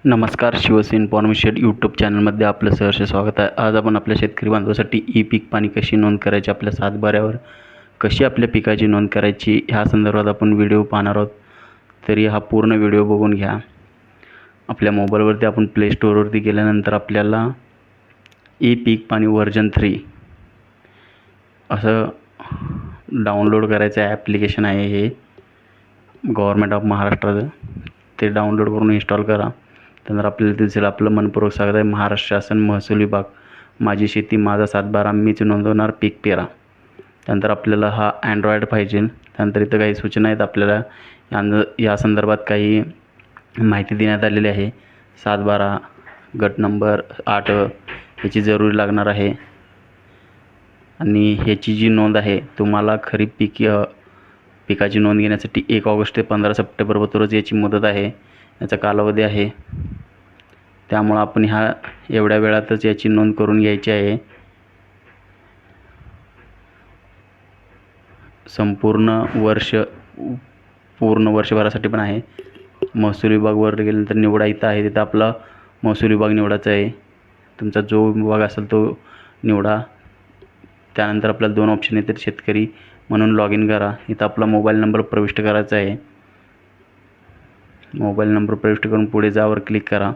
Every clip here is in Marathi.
नमस्कार शिवसेन इन्फॉर्मेशन यूट्यूब चॅनलमध्ये आपलं सहर्ष स्वागत आहे. आज आपण आपल्या शेतकरी बांधवासाठी ई पीक पाणी कशी नोंद करायची आपल्या सातबाऱ्यावर कशी आपल्या पिकाची नोंद करायची ह्या संदर्भात आपण व्हिडिओ पाहणार आहोत. तरी हा पूर्ण व्हिडिओ बघून घ्या. आपल्या मोबाईलवरती आपण प्ले स्टोअरवरती गेल्यानंतर आपल्याला ई पीक पाणी व्हर्जन थ्री असं डाउनलोड करायचं ॲप्लिकेशन आहे हे. गव्हर्मेंट ऑफ महाराष्ट्राचं. ते डाउनलोड करून इन्स्टॉल करा. त्यानंतर आपल्याला दिसेल आपलं मनपूर्वक स्वागत आहे. महाराष्ट्र शासन महसूल विभाग. माझी शेती माझा सातबारा मीच नोंदवणार पीक पेरा. त्यानंतर आपल्याला हा अँड्रॉईड पाहिजे. त्यानंतर इथं काही सूचना आहेत आपल्याला. या या संदर्भात काही माहिती देण्यात आलेली आहे. सातबारा गट नंबर आठ ह्याची जरुरी लागणार आहे. आणि ह्याची जी नोंद आहे तुम्हाला खरीप पीक पिकाची नोंद घेण्यासाठी एक ऑगस्ट ते पंधरा सप्टेंबर रोज याची मुदत आहे. याचा कालावधी आहे. त्यामुळं आपण ह्या एवढ्या वेळातच याची नोंद करून घ्यायची आहे. संपूर्ण वर्ष पूर्ण वर्षभरासाठी पण आहे. महसूल विभागवर गेल्यानंतर निवडा इथं आहे तिथं आपला महसूल विभाग निवडायचा आहे. तुमचा जो विभाग असेल तो निवडा. त्यानंतर आपल्याला दोन ऑप्शन येतात शेतकरी म्हणून लॉग इन करा. इथं आपला मोबाईल नंबर प्रविष्ट करायचा आहे. मोबाईल नंबर प्रविष्ट करून पुढे जावर क्लिक करा.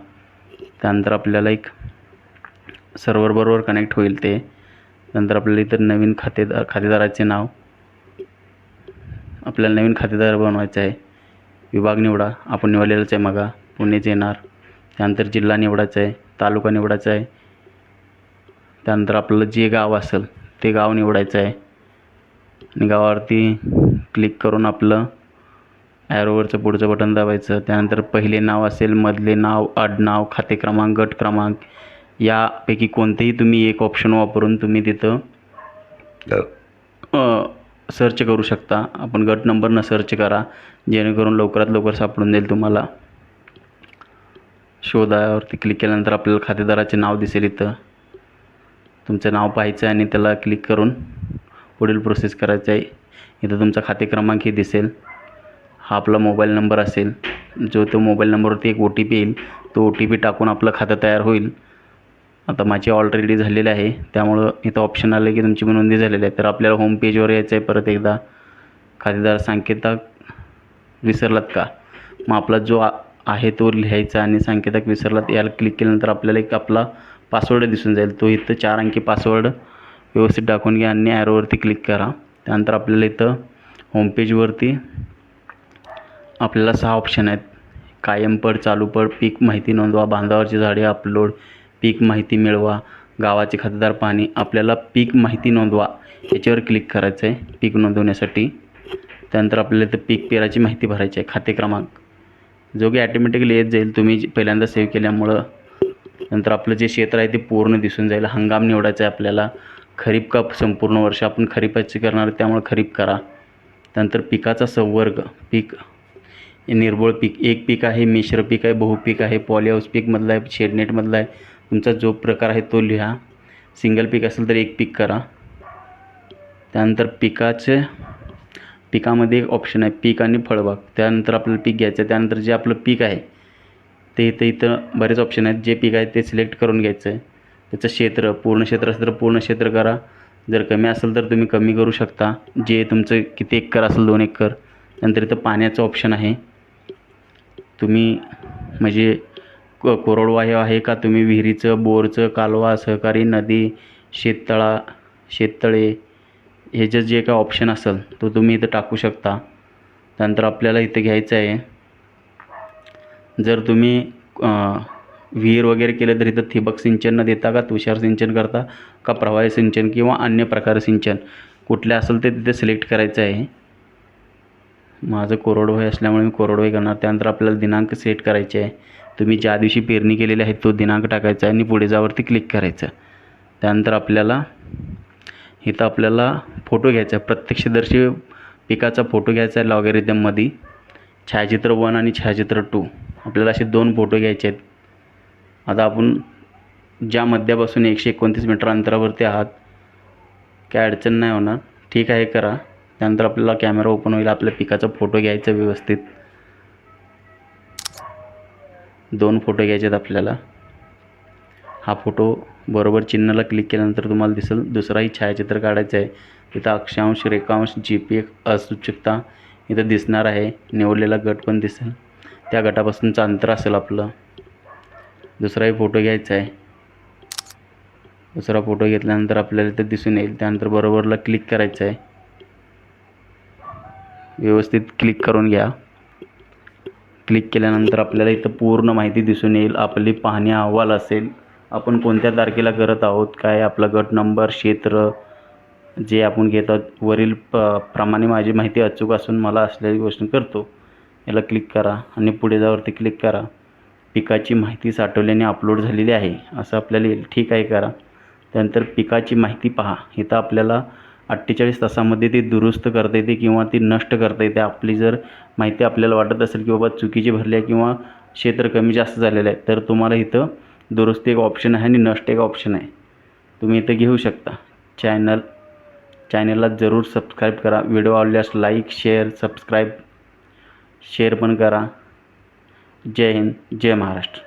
त्यानंतर आपल्याला एक सर्व्हर बरोबर कनेक्ट होईल ते. नंतर आपल्याला इथं नवीन खातेदार खातेदाराचे नाव. आपल्याला नवीन खातेदार बनवायचं आहे. विभाग निवडा. आपण निवडलेलंच आहे मगा. पुणेच येणार. त्यानंतर जिल्हा निवडायचा आहे. तालुका निवडायचा आहे. त्यानंतर आपलं जे गाव असेल ते गाव निवडायचं आहे. आणि गावावरती क्लिक करून आपलं ॲरोवरचं पुढचं बटन दाबायचं. त्यानंतर पहिले नाव असेल मधले नाव आडनाव खाते क्रमांक गट क्रमांक. यापैकी कोणतेही तुम्ही एक ऑप्शन वापरून तुम्ही तिथं सर्च करू शकता. आपण गट नंबरनं सर्च करा. जेणेकरून लवकरात लवकर सापडून जाईल तुम्हाला. शोधावरती क्लिक केल्यानंतर आपल्याला खातेदाराचे नाव दिसेल इथं. तुमचं नाव पाहायचं आहे आणि त्याला क्लिक करून पुढील प्रोसेस करायचं आहे. इथं तुमचा खाते क्रमांकही दिसेल. हा आपला मोबाईल नंबर असेल जो तो मोबाईल नंबरवरती एक ओ टी पी येईल तो ओ टी पी टाकून आपलं खातं तयार होईल. आता माझी ऑलरेडी झालेलं आहे त्यामुळं इथं ऑप्शन आलं की तुमची नोंदणी झालेली आहे. तर आपल्याला होम पेजवर यायचं आहे परत एकदा. खातेदार संकेतक विसरलात का? मग आपला जो आ आहे तो लिहायचा आणि संकेतक विसरलात याला क्लिक केल्यानंतर आपल्याला एक आपला पासवर्ड दिसून जाईल. तो इथं चार अंकी पासवर्ड व्यवस्थित टाकून घ्या आणि ॲरोवरती क्लिक करा. त्यानंतर आपल्याला इथं होमपेजवरती आपल्याला सहा ऑप्शन आहेत. कायमपड चालूपड चालू पड पीक माहिती नोंदवा बांधावरची झाडे अपलोड पीक माहिती मिळवा गावाचे खातेदार पाणी आपल्याला पीक माहिती नोंदवा. याच्यावर क्लिक करायचं आहे पीक नोंदवण्यासाठी. त्यानंतर आपल्याला इथं पीक पेराची माहिती भरायची आहे खाते क्रमांक. जो की ॲटोमॅटिकली येत जाईल तुम्ही जे पहिल्यांदा सेव्ह केल्यामुळं. नंतर आपलं जे क्षेत्र आहे ते पूर्ण दिसून जाईल. हंगाम निवडायचा आहे आपल्याला. खरीप का संपूर्ण वर्ष आपण खरीपाची करणार त्यामुळे खरीप करा. त्यानंतर पिकाचा संवर्ग पीक निर्बळ पीक एक पीक आहे मिश्र पीक आहे बहुपीक आहे पॉलीहाऊस पीकमधला आहे शेडनेटमधला आहे. तुमचा जो प्रकार आहे तो लिहा. सिंगल पीक असेल तर एक पीक करा. त्यानंतर पिकाचे पिकामध्ये एक ऑप्शन आहे पीक आणि फळबाग. त्यानंतर आपल्याला पीक घ्यायचं आहे. त्यानंतर जे आपलं पीक आहे ते इथं इथं बरेच ऑप्शन आहेत. जे पीक आहे ते सिलेक्ट करून घ्यायचं आहे. त्याचं क्षेत्र पूर्ण क्षेत्र असेल तर पूर्ण क्षेत्र करा. जर कमी असेल तर तुम्ही कमी करू शकता. जे तुमचं किती एकर असेल दोन एकर नंतर इथं पाण्याचं ऑप्शन आहे. तुम्ही म्हणजे क कोरडवाहू आहे का? तुम्ही विहिरीचं बोरचं कालवा सहकारी नदी शेततळा शेततळे ह्याचं जे काय ऑप्शन असेल तो तुम्ही इथं टाकू शकता. त्यानंतर आपल्याला इथं घ्यायचं आहे. जर तुम्ही विहीर वगैरे केलं तर इथं ठिबक सिंचन न देता का तुषार सिंचन करता का प्रवाही सिंचन किंवा अन्य प्रकार सिंचन? कुठले असेल ते तिथे सिलेक्ट करायचं आहे. माझं कोरडवाही असल्यामुळे मी कोरडवाही करणार. त्यानंतर आपल्याला दिनांक सेट करायचे आहे. तुम्ही ज्या दिवशी पेरणी केलेली आहे तो दिनांक टाकायचा आहे आणि पुढे जावरती क्लिक करायचं. त्यानंतर आपल्याला इथं आपल्याला फोटो घ्यायचा आहे. प्रत्यक्षदर्शी पिकाचा फोटो घ्यायचा आहे लॉगॅरिथममध्ये छायाचित्र वन आणि छायाचित्र टू आपल्याला असे दोन फोटो घ्यायचे आहेत. आता आपण ज्या मध्यापासून एकशे एकोणतीस मीटर अंतरावरती आहात काय अडचण नाही होणार. ठीक आहे करा. त्यानंतर आपल्याला कॅमेरा ओपन होईल आपल्या पिकाचा फोटो घ्यायचा व्यवस्थित. दोन फोटो घ्यायचे आहेत आपल्याला. हा फोटो बरोबर चिन्हाला क्लिक केल्यानंतर तुम्हाला दिसेल दुसराही छायाचित्र काढायचं आहे. तिथं अक्षांश रेखांश जी पी असूचकता इथं दिसणार आहे. निवडलेला गट पण दिसेल. त्या गटापासूनचं अंतर असेल आपलं. दुसराही फोटो घ्यायचा आहे. दुसरा फोटो घेतल्यानंतर आपल्याला इथं दिसून येईल. त्यानंतर बरोबरला क्लिक करायचं आहे. व्यवस्थित क्लिक करून घ्या. क्लिक केल्यानंतर आपल्याला इथं पूर्ण माहिती दिसून येईल. आपली पाहणी अहवाल असेल. आपण कोणत्या तारखेला करत आहोत? काय आपला गट नंबर क्षेत्र जे आपण घेत आहोत. वरील प प्रमाणे माझी माहिती अचूक असून मला असलेली गोष्ट करतो. याला क्लिक करा आणि पुढे जावरती क्लिक करा. पिकाची माहिती साठवल्याने अपलोड झालेली आहे. असं आपल्याला येईल. ठीक आहे करा. त्यानंतर पिकाची माहिती पहा. इथं आपल्याला अठ्ठेचाळीस तासामध्ये ती दुरुस्त करता येते किंवा ती नष्ट करता येते. आपली जर माहिती आपल्याला वाटत असेल की बाबा चुकीची भरली आहे किंवा क्षेत्र कमी जास्त झालेलं आहे तर तुम्हाला इथं दुरुस्ती एक ऑप्शन आहे आणि नष्ट एक ऑप्शन आहे. तुम्ही इथं घेऊ शकता. चॅनल चॅनलला जरूर सबस्क्राईब करा. व्हिडिओ आवडल्यास लाईक शेअर सबस्क्राईब शेअर पण करा. जय हिंद जय महाराष्ट्र.